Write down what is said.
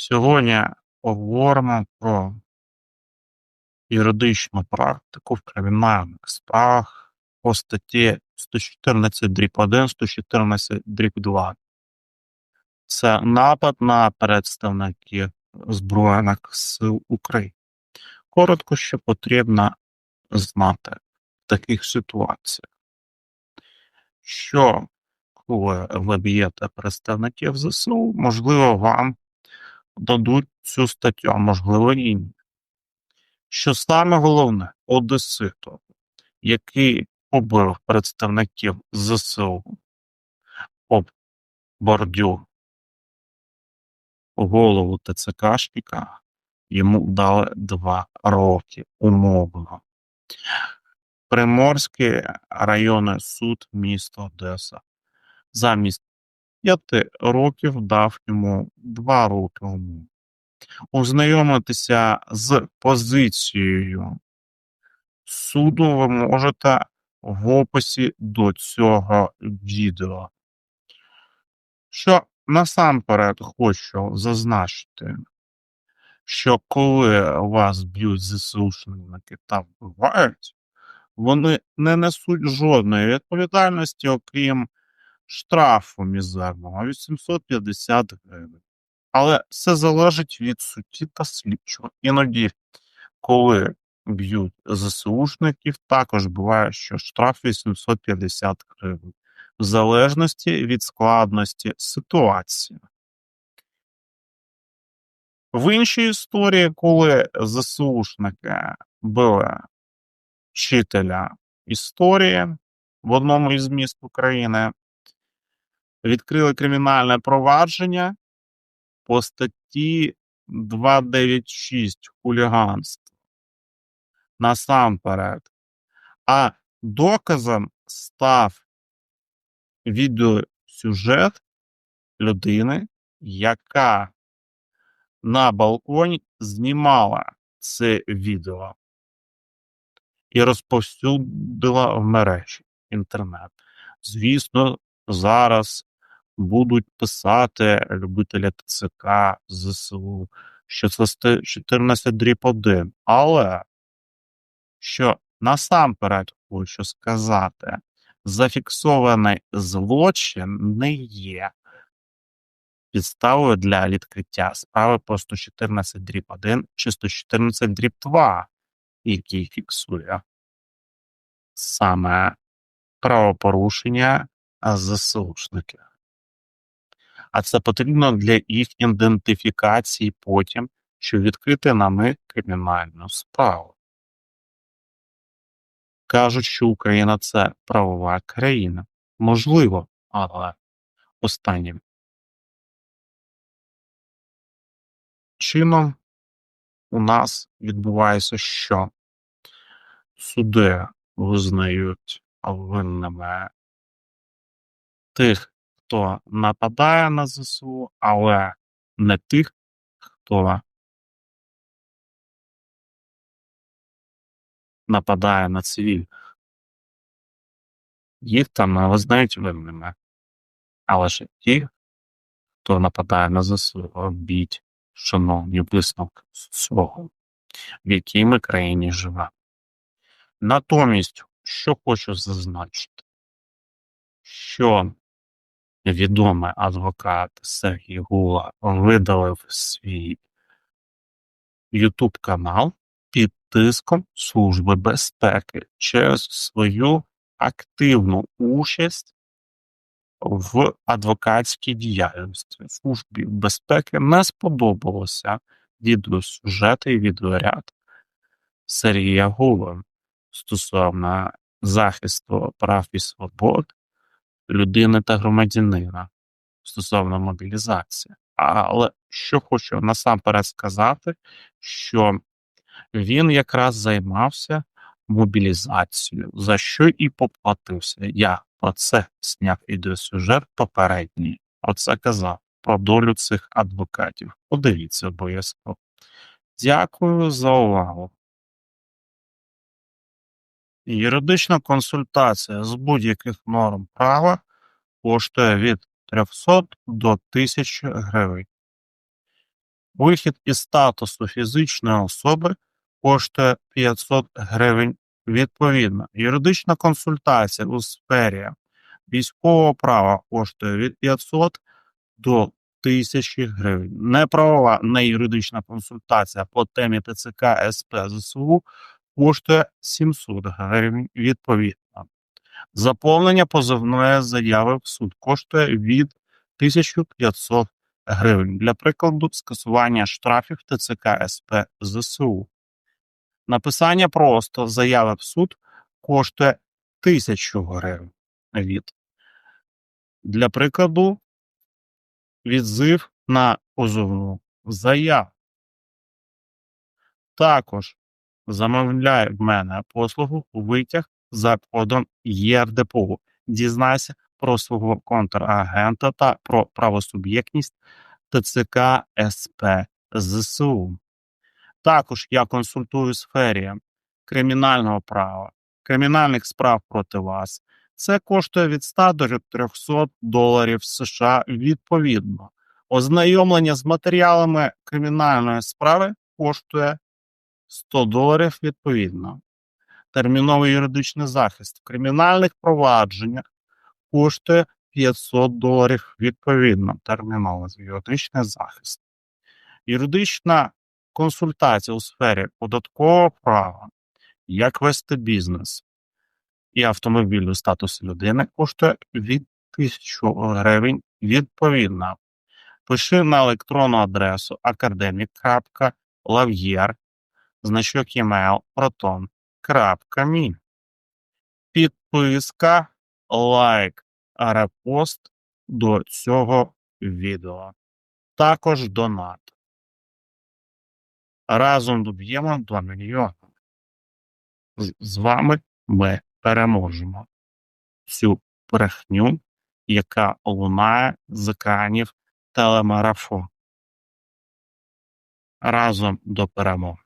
Сьогодні поговоримо про юридичну практику в кримінальних справах по статті 114 дріб 1, 114 дріб 2. Це напад на представників Збройних сил України. Коротко, що потрібно знати в таких ситуаціях, що коли ви б'єте представників ЗСУ, можливо, вам дадуть цю статтю, а можливо і ні. Що саме головне, Одеситу, який побив представників ЗСУ об бордюр голову ТЦКшника, йому дали два роки умовно. Приморський районний суд міста Одеса замість п'яти років дав йому два роки умов. Ознайомитися з позицією суду ви можете в описі до цього відео. Що насамперед хочу зазначити, що коли вас б'ють ЗСУшники та вбивають, вони не несуть жодної відповідальності, окрім штрафу мізерного 850 гривень. Але все залежить від судді та слідчого. Іноді, коли б'ють ЗСУшників, також буває, що штраф 850 гривень, в залежності від складності ситуації. В іншій історії, коли ЗСУшники били вчителя історії в одному із міст України, відкрили кримінальне провадження по статті 296 хуліганство. Насамперед. А доказом став відеосюжет людини, яка на балконі знімала це відео і розповсюдила в мережі інтернет. Звісно, зараз будуть писати любителі ТЦК ЗСУ, що це 14 дріб 1. Але що насамперед хочу сказати, зафіксований злочин не є підставою для відкриття справи по 114 дріб 1 чи 114 дріб 2, який фіксує саме правопорушення ЗСУшників. А це потрібно для їх ідентифікації потім, щоб відкрити на них кримінальну справу. Кажуть, що Україна це правова країна. Можливо, але останнім чином у нас відбувається, що суди визнають винними тих, хто нападає на ЗСУ, але не тих, хто нападає на цивільних. Їх там не визнають винними. Але ж ті, хто нападає на ЗСУ, робіть шановні висновки з цього, в якій ми країні живемо. Натомість, що хочу зазначити, що відомий адвокат Сергій Гула видалив свій YouTube канал під тиском Служби безпеки через свою активну участь в адвокатській діяльності. Службі безпеки не сподобалося відеосюжети і відеоряд Сергія Гула стосовно захисту прав і свобод людини та громадянина стосовно мобілізації. Але що хочу насамперед сказати, що він якраз займався мобілізацією, за що і поплатився. Я про це зняв відеосюжет попередній. Оце казав про долю цих адвокатів. Подивіться обов'язково. Дякую за увагу. Юридична консультація з будь-яких норм права коштує від 300 до 1000 гривень. Вихід із статусу фізичної особи коштує 500 гривень відповідно. Юридична консультація у сфері військового права коштує від 500 до 1000 гривень. Неправова неюридична консультація по темі ТЦК СП ЗСУ коштує 700 гривень відповідно. Заповнення позовної заяви в суд коштує від 1500 гривень. Для прикладу, скасування штрафів ТЦК СП ЗСУ. Написання просто заяви в суд коштує 1000 гривень від. Для прикладу, відзив на позовну заяву. Також замовляє в мене послугу витяг за кодом ЄРДПУ. Дізнайся про свого контрагента та про правосуб'єктність ТЦК СП ЗСУ. Також я консультую у сфері кримінального права, кримінальних справ проти вас. Це коштує від 100 до 300 доларів США відповідно. Ознайомлення з матеріалами кримінальної справи коштує 100 доларів відповідно. Терміновий юридичний захист в кримінальних провадженнях коштує 500 доларів відповідно. Терміновий юридичний захист. Юридична консультація у сфері податкового права, як вести бізнес і автомобільний статус людини коштує від 1000 гривень відповідно. Пиши на електронну адресу academic.lav'єр, значок email proton.me. Підписка, лайк, репост до цього відео. Також донат. Разом доб'ємо 2 мільйони. З- вами ми переможемо цю брехню, яка лунає з екранів телемарафон. Разом до перемоги.